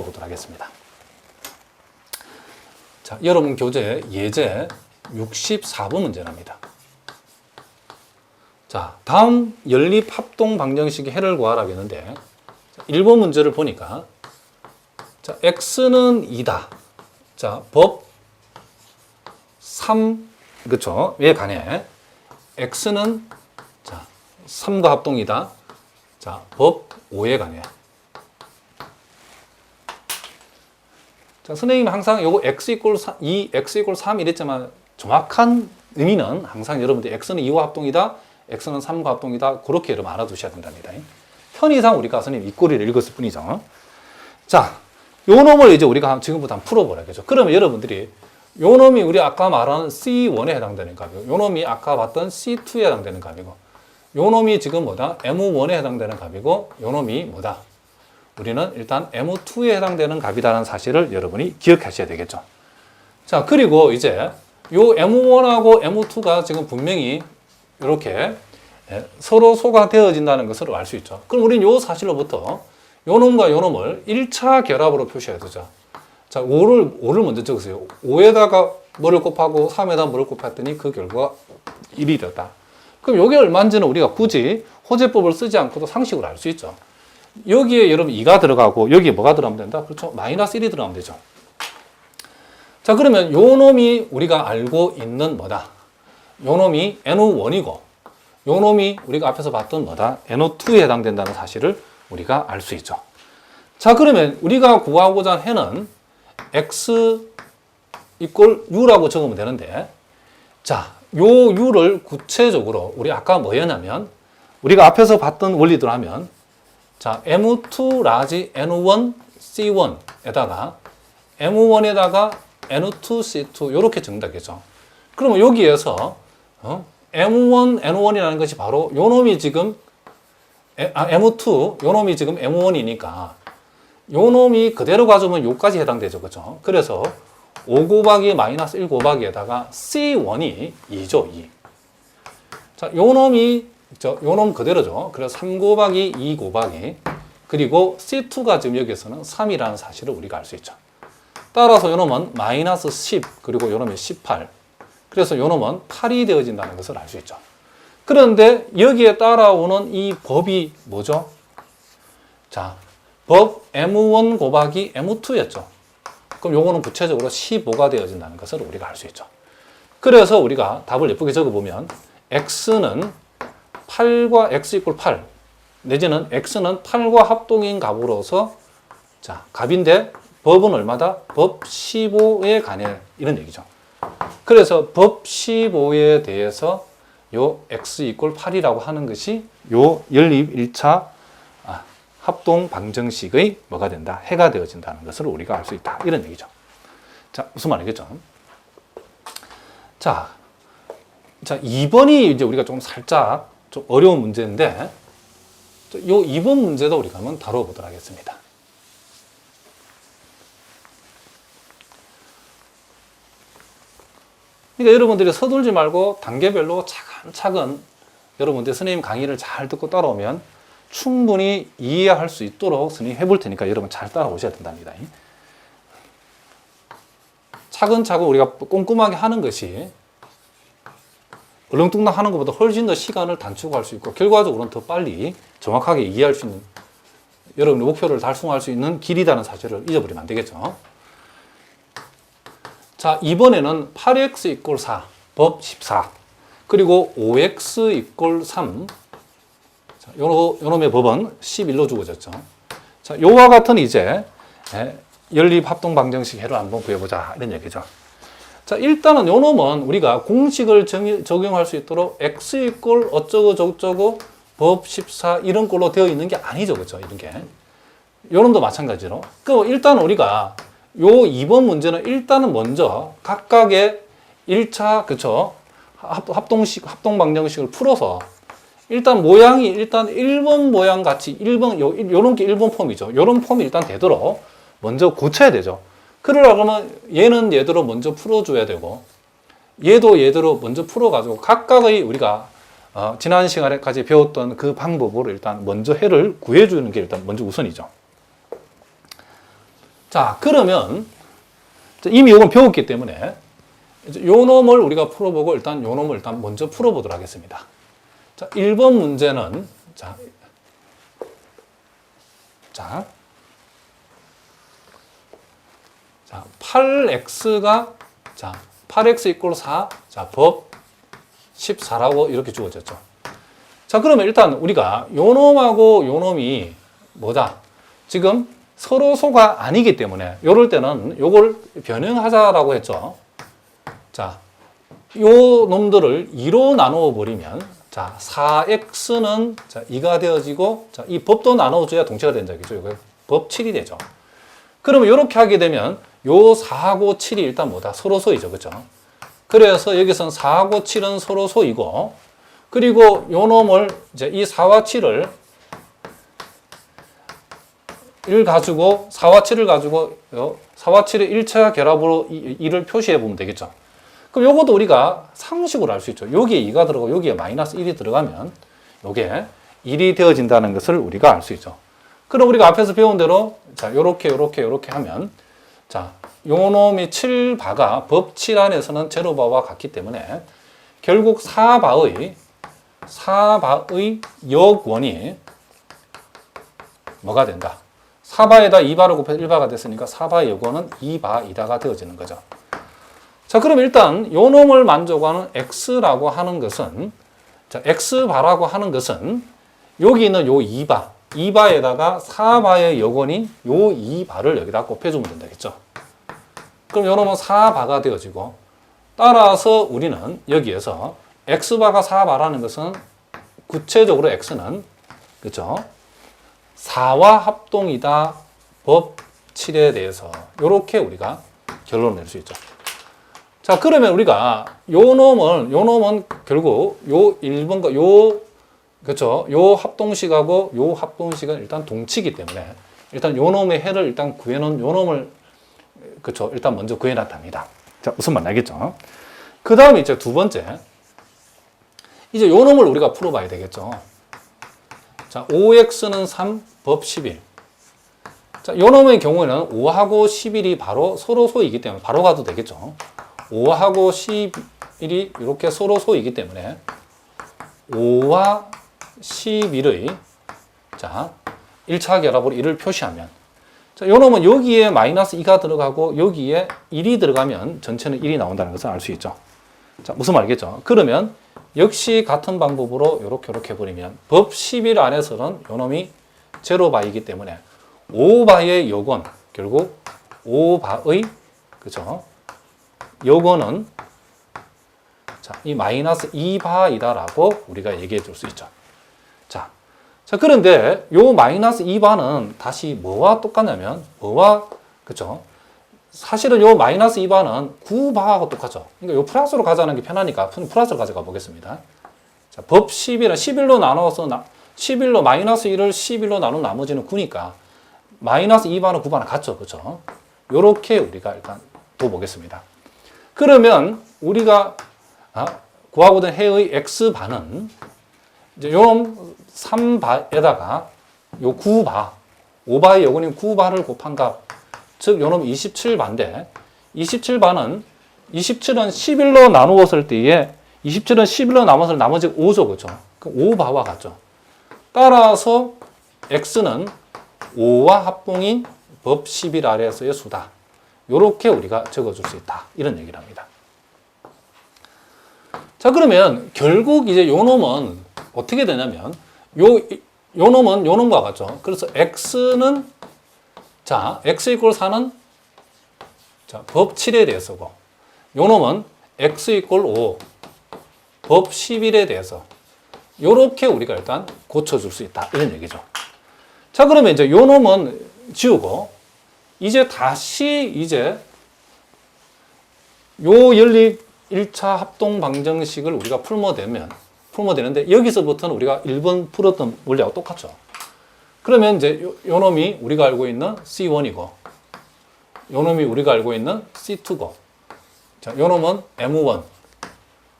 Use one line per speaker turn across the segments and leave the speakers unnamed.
보도록 하겠습니다. 자, 여러분 교재 예제 64번 문제랍니다. 자, 다음 연립 합동 방정식의 해를 구하라고 했는데 1번 문제를 보니까 자, x는 2다. 자, 법 3, 그쵸? 에 관해 x는 자, 3과 합동이다. 자, 법 5에 관해 선생님이 항상 요거 x 이꼴 2, x 이꼴 3 이랬지만 정확한 의미는 항상 여러분들 x는 2와 합동이다, x는 3과 합동이다 그렇게 여러분 알아두셔야 된답니다. 편의상 우리가 선생님 이꼴을 읽었을 뿐이죠. 자, 요 놈을 이제 우리가 지금부터 한번 풀어보라겠죠. 그러면 여러분들이 요 놈이 우리 아까 말한 C1에 해당되는 값이고, 요 놈이 아까 봤던 C2에 해당되는 값이고, 요 놈이 지금 뭐다? M1에 해당되는 값이고, 요 놈이 뭐다? 우리는 일단 M2에 해당되는 값이다라는 사실을 여러분이 기억하셔야 되겠죠. 자, 그리고 이제 요 M1하고 M2가 지금 분명히 이렇게 예, 서로 소가되어진다는 것을 알 수 있죠. 그럼 우리는 요 사실로부터 요 놈과 요 놈을 1차 결합으로 표시해야 되죠. 자, 5를, 5를 먼저 적으세요. 5에다가 뭐를 곱하고 3에다 뭐를 곱했더니 그 결과가 1이 되었다. 그럼 요게 얼마인지는 우리가 굳이 호재법을 쓰지 않고도 상식으로 알 수 있죠. 여기에 여러분 2가 들어가고 여기에 뭐가 들어가면 된다? 그렇죠? 마이너스 1이 들어가면 되죠. 자, 그러면 요 놈이 우리가 알고 있는 뭐다? 요 놈이 NO1이고 요 놈이 우리가 앞에서 봤던 뭐다? NO2에 해당된다는 사실을 우리가 알 수 있죠. 자, 그러면 우리가 구하고자 해는 x 이꼴 u라고 적으면 되는데 자, 요 u를 구체적으로 우리 아까 뭐였냐면 우리가 앞에서 봤던 원리대로 하면 자, M2 라지 N1 C1에다가 M1에다가 N2 C2 이렇게 정답이겠죠. 그러면 여기에서 어? M1 N1이라는 것이 바로 요 놈이 지금 에- 아, M2 요 놈이 지금 M1이니까 요 놈이 그대로 가져오면 요까지 해당되죠. 그렇죠? 그래서 5 곱하기 마이너스 1 곱하기에다가 C1이 2죠. 2. 자, 요 놈이 저, 요놈 그대로죠. 그래서 3 곱하기 2 곱하기 그리고 C2가 지금 여기에서는 3이라는 사실을 우리가 알 수 있죠. 따라서 요 놈은 마이너스 10 그리고 요 놈이 18 그래서 요 놈은 8이 되어진다는 것을 알 수 있죠. 그런데 여기에 따라오는 이 법이 뭐죠? 자, 법 M1 곱하기 M2였죠. 그럼 요거는 구체적으로 15가 되어진다는 것을 우리가 알 수 있죠. 그래서 우리가 답을 예쁘게 적어보면 x는 8과 x 이꼴 8 내지는 x는 8과 합동인 값으로서 자 값인데 법은 얼마다? 법 15에 관해 이런 얘기죠. 그래서 법 15에 대해서 요 x 이꼴 8이라고 하는 것이 요 연립 1차 아, 합동 방정식의 뭐가 된다? 해가 되어진다는 것을 우리가 알 수 있다. 이런 얘기죠. 자, 무슨 말이겠죠? 자, 자, 2번이 이제 우리가 좀 살짝 좀 어려운 문제인데, 요 2번 문제도 우리가 한번 다뤄보도록 하겠습니다. 그러니까 여러분들이 서둘지 말고 단계별로 차근차근 여러분들 선생님 강의를 잘 듣고 따라오면 충분히 이해할 수 있도록 선생님 해볼 테니까 여러분 잘 따라오셔야 된답니다. 차근차근 우리가 꼼꼼하게 하는 것이 얼렁뚱땅 하는 것보다 훨씬 더 시간을 단축할 수 있고 결과적으로는 더 빨리 정확하게 이해할 수 있는 여러분의 목표를 달성할 수 있는 길이라는 사실을 잊어버리면 안 되겠죠. 자, 이번에는 8x 이꼴 4, 법 14. 그리고 5x 이꼴 3. 자, 요, 요놈의 법은 11로 주어졌죠. 자, 요와 같은 이제 예, 연립 합동 방정식 해를 한번 구해보자. 이런 얘기죠. 자, 일단은 요 놈은 우리가 공식을 정, 적용할 수 있도록 x 이꼴 어쩌고 저쩌고 법 14 이런 걸로 되어 있는 게 아니죠. 그죠? 이런 게. 요 놈도 마찬가지로. 그 일단 우리가 요 2번 문제는 일단은 먼저 각각의 1차 그쵸 합- 합동식 합동 방정식을 풀어서 일단 모양이 일단 1번 모양 같이 1번 요 요런 게 1번 폼이죠. 요런 폼이 일단 되도록 먼저 고쳐야 되죠. 그러려면 얘는 얘대로 먼저 풀어 줘야 되고 얘도 얘대로 먼저 풀어 가지고 각각의 우리가 어, 지난 시간에까지 배웠던 그 방법으로 일단 먼저 해를 구해 주는 게 일단 먼저 우선이죠. 자, 그러면 자, 이미 이건 배웠기 때문에 요 놈을 우리가 풀어보고 일단 요 놈을 일단 먼저 풀어보도록 하겠습니다. 자, 1번 문제는 자, 자, 자, 8x가 자, 8x 이꼴 4. 자, 법 14라고 이렇게 주어졌죠. 자, 그러면 일단 우리가 요 놈하고 요 놈이 뭐다? 지금 서로 소가 아니기 때문에 요럴 때는 요걸 변형하자라고 했죠. 자, 요 놈들을 2로 나누어 버리면 자, 4x는 자, 2가 되어지고 자, 이 법도 나누어 줘야 동체가 된다겠죠. 이거 법 7이 되죠. 그러면 이렇게 하게 되면 요 4하고 7이 일단 뭐다? 서로 소이죠. 그죠? 그래서 여기서는 4하고 7은 서로 소이고 그리고 요 놈을 이제 이 4와 7을 1 가지고 4와 7을 가지고 요 4와 7의 1차 결합으로 2를 표시해 보면 되겠죠. 그럼 요것도 우리가 상식으로 알 수 있죠. 여기에 2가 들어가고 여기에 마이너스 1이 들어가면 요게 1이 되어진다는 것을 우리가 알 수 있죠. 그럼 우리가 앞에서 배운 대로 자, 요렇게 요렇게 요렇게 하면 자, 요 놈이 7바가 법7 안에서는 제로바와 같기 때문에 결국 4바의 4바의 역원이 뭐가 된다? 4바에다 2바를 곱해서 1바가 됐으니까 4바의 역원은 2바이다가 되어지는 거죠. 자, 그럼 일단 요 놈을 만족하는 x라고 하는 것은 자, x바라고 하는 것은 여기 있는 요 2바, 2바에다가 4바의 역원인 요 2바를 여기다 곱해주면 된다겠죠. 그럼 요 놈은 4바가 되어지고 따라서 우리는 여기에서 x바가 4바라는 것은 구체적으로 x는 그죠? 4와 합동이다 법 7에 대해서 이렇게 우리가 결론을 낼 수 있죠. 자, 그러면 우리가 요 놈은 요 놈은 결국 요 1번과 요 그렇죠. 요 합동식하고 요 합동식은 일단 동치기 때문에 일단 요 놈의 해를 일단 구해 놓은 요 놈을 그렇죠. 일단 먼저 구해 놨답니다. 자, 무슨 말 알겠죠? 그 다음에 이제 두 번째 이제 요 놈을 우리가 풀어 봐야 되겠죠. 자, 5x는 3, 법 11. 자, 요 놈의 경우에는 5하고 11이 바로 서로 소이기 때문에 바로 가도 되겠죠. 5하고 11이 이렇게 서로 소이기 때문에 5와 11의 자, 1차 결합으로 1을 표시하면 자, 요 놈은 여기에 마이너스 2가 들어가고 여기에 1이 들어가면 전체는 1이 나온다는 것을 알 수 있죠. 자, 무슨 말이겠죠? 그러면 역시 같은 방법으로 이렇게 이렇게 해버리면 법11 안에서는 요 놈이 제로바이기 때문에 5바의 요건 결국 5바의 그죠? 요거는 자, 이 마이너스 2바이다라고 우리가 얘기해 줄 수 있죠. 자, 자, 그런데 요 마이너스 2바는 다시 뭐와 똑같냐면, 뭐와, 그죠? 사실은 요 마이너스 2바는 9바하고 똑같죠. 그러니까 요 플러스로 가자는 게 편하니까 플러스로 가져가 보겠습니다. 자, 법 11은 11로 나눠서, 나, 11로 마이너스 1을 11로 나눈 나머지는 9니까, 마이너스 2바는 9바는 같죠. 그죠? 요렇게 우리가 일단 둬 보겠습니다. 그러면 우리가 아, 구하고던 해의 x바는 이제 요놈 3바에다가 요 9바, 5바의 요건인 9바를 곱한 값, 즉 요놈 27바인데 27바는 27은 11로 나누었을 때에 27은 11로 나눠서 나머지 5죠. 그죠? 5바와 같죠. 따라서 x는 5와 합봉인 법 11 아래에서의 수다. 요렇게 우리가 적어줄 수 있다. 이런 얘기를 합니다. 자, 그러면 결국 이제 요 놈은 어떻게 되냐면 요, 요 놈은 요 놈과 같죠. 그래서 x는 자, x 이꼴 4는 자, 법 7에 대해서고 요 놈은 x 이꼴 5, 법 11에 대해서 요렇게 우리가 일단 고쳐줄 수 있다. 이런 얘기죠. 자, 그러면 이제 요 놈은 지우고 이제 다시 이제 요 연립 1차 합동 방정식을 우리가 풀어내면 풀어내는데 여기서부터는 우리가 1번 풀었던 원리하고 똑같죠. 그러면 이제 요, 요 놈이 우리가 알고 있는 C1이고 요 놈이 우리가 알고 있는 C2고 자, 요 놈은 M1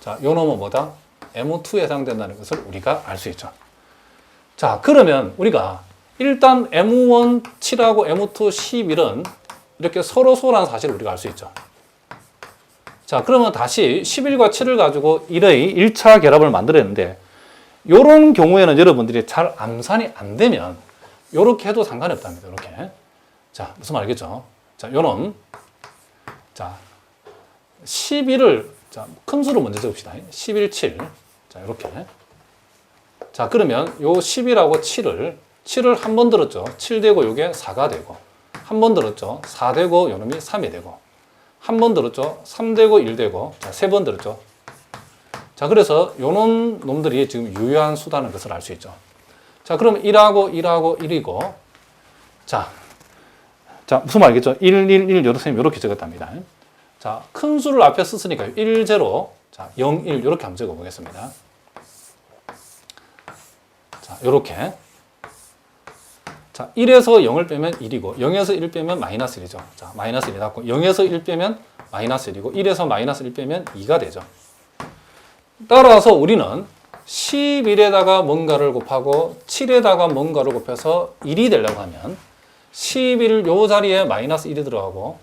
자, 요 놈은 뭐다? M2에 해당된다는 것을 우리가 알 수 있죠. 자, 그러면 우리가 일단 M1 7하고 M2 11은 이렇게 서로 소라는 사실을 우리가 알 수 있죠. 자, 그러면 다시 11과 7을 가지고 1의 1차 결합을 만들었는데 이런 경우에는 여러분들이 잘 암산이 안 되면 이렇게 해도 상관이 없답니다. 이렇게. 자, 무슨 말 알겠죠? 자, 요놈. 자, 11을 자, 큰 수로 먼저 적읍시다. 11, 7. 자, 이렇게. 자, 그러면 요 10이라고 7을 7을 한 번 들었죠. 7 되고 요게 4가 되고 한 번 들었죠. 4 되고 요놈이 3이 되고 한 번 들었죠. 3 되고 1 되고 자, 세 번 들었죠. 자, 그래서 요런 놈들이 지금 유효한 수다는 것을 알 수 있죠. 자, 그러면 1하고 1하고 1이고 자, 자, 무슨 말이겠죠? 1, 1, 1, 요렇게, 요렇게 적었답니다. 자, 큰 수를 앞에 썼으니까 1, 0, 자, 0, 1, 요렇게 한번 적어 보겠습니다. 자, 요렇게. 자, 1에서 0을 빼면 1이고, 0에서 1 빼면 마이너스 1이죠. 자, 마이너스 1이 났고, 0에서 1 빼면 마이너스 1이고, 1에서 마이너스 1 빼면 2가 되죠. 따라서 우리는 11에다가 뭔가를 곱하고 7에다가 뭔가를 곱해서 1이 되려고 하면 11요 자리에 마이너스 1이 들어가고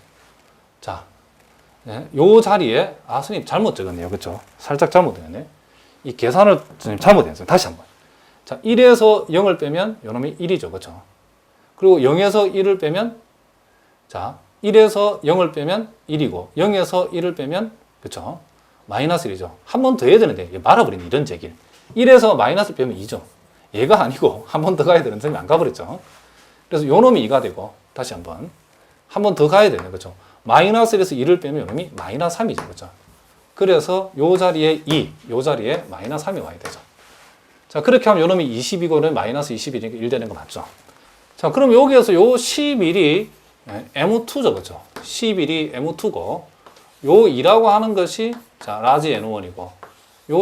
자, 네, 요 자리에 아 선생님 잘못 적었네요. 그렇죠? 살짝 잘못했네. 이 계산을 선생님 잘못했어요. 다시 한번. 자, 1에서 0을 빼면 요놈이 1이죠. 그렇죠? 그리고 0에서 1을 빼면 자, 1에서 0을 빼면 1이고 0에서 1을 빼면 그렇죠? 마이너스 1이죠. 한 번 더 해야 되는데 말아버리는 이런 제길. 1에서 마이너스 빼면 2죠. 얘가 아니고 한 번 더 가야 되는 선생님이 안 가버렸죠. 그래서 요 놈이 2가 되고 다시 한번 한 번 더 가야 되네. 그렇죠? 마이너스 1에서 2를 빼면 요 놈이 마이너스 3이죠. 그렇죠? 그래서 요 자리에 2, 요 자리에 마이너스 3이 와야 되죠. 자, 그렇게 하면 요 놈이 20이고 마이너스 21이니까 1 되는 거 맞죠? 자, 그럼 여기에서 요 11이 M2죠. 그렇죠? 11이 M2고 요 2라고 하는 것이 자, 라지 N1이고 요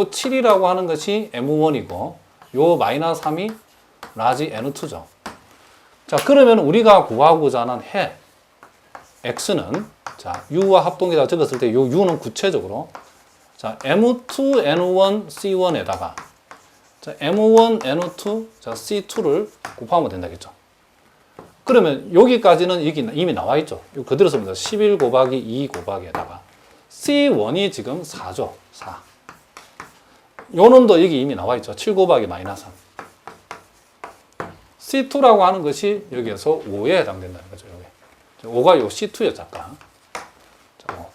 7이라고 하는 것이 M1이고 요 마이너스 3이 라지 N2죠. 자, 그러면 우리가 구하고자 하는 해 X는 자, U와 합동이다 적었을 때 요 U는 구체적으로 자, M2 N1 C1에다가 자, M1 N2 자, C2를 곱하면 된다겠죠. 그러면 여기까지는 여기 이미 나와 있죠. 그대로 씁니다. 11 곱하기 2 곱하기에다가 C1이 지금 4죠. 4. 요 놈도 여기 이미 나와 있죠. 7 곱하기 마이너스 3. C2라고 하는 것이 여기에서 5에 해당된다는 거죠. 여기. 5가 요 C2였죠. 아까. 자, 5.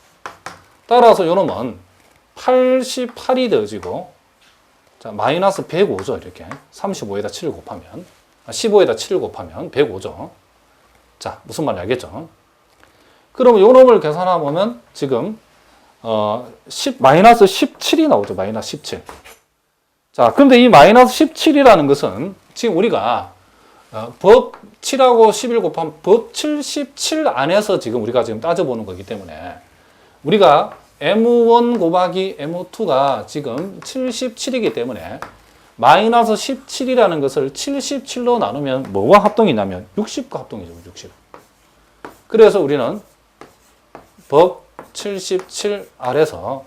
따라서 요 놈은 88이 되어지고 자, 마이너스 105죠. 이렇게. 35에다 7을 곱하면 15에다 7을 곱하면 105죠. 자, 무슨 말인지 알겠죠? 그러면 요 놈을 계산해 보면 지금 어, 10, 마이너스 17이 나오죠. 마이너스 17. 자, 근데 이 마이너스 17이라는 것은 지금 우리가 어, 법 7하고 11 곱하면 법 77 안에서 지금 우리가 지금 따져보는 거기 때문에 우리가 M1 곱하기 M2가 지금 77이기 때문에 마이너스 17이라는 것을 77로 나누면 뭐와 합동이 나면 60과 합동이죠. 60. 그래서 우리는 법 77 아래서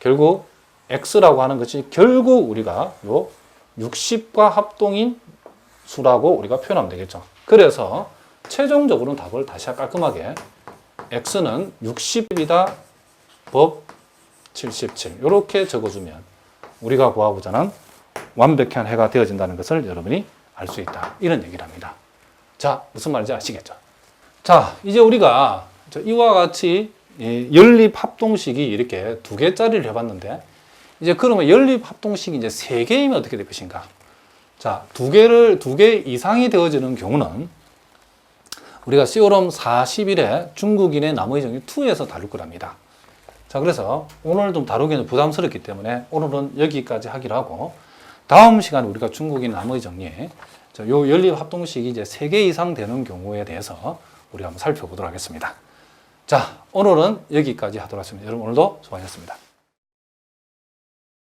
결국 x라고 하는 것이 결국 우리가 요 60과 합동인 수라고 우리가 표현하면 되겠죠. 그래서 최종적으로는 답을 다시 깔끔하게 x는 60이다 법 77 이렇게 적어주면 우리가 구하고자 하는 완벽한 해가 되어진다는 것을 여러분이 알 수 있다. 이런 얘기를 합니다. 자, 무슨 말인지 아시겠죠? 자, 이제 우리가 이와 같이 연립 합동식이 이렇게 두 개짜리를 해봤는데, 이제 그러면 연립 합동식이 이제 세 개이면 어떻게 될 것인가? 자, 두 개를, 두 개 이상이 되어지는 경우는 우리가 시오럼 41의 중국인의 나머지 정리 2에서 다룰 거랍니다. 자, 그래서 오늘 좀 다루기는 부담스럽기 때문에 오늘은 여기까지 하기로 하고, 다음 시간에 우리가 중국인 나머지 정리에 요 연립 합동식이 이제 3개 이상 되는 경우에 대해서 우리가 한번 살펴보도록 하겠습니다. 자, 오늘은 여기까지 하도록 하겠습니다. 여러분 오늘도 수고하셨습니다.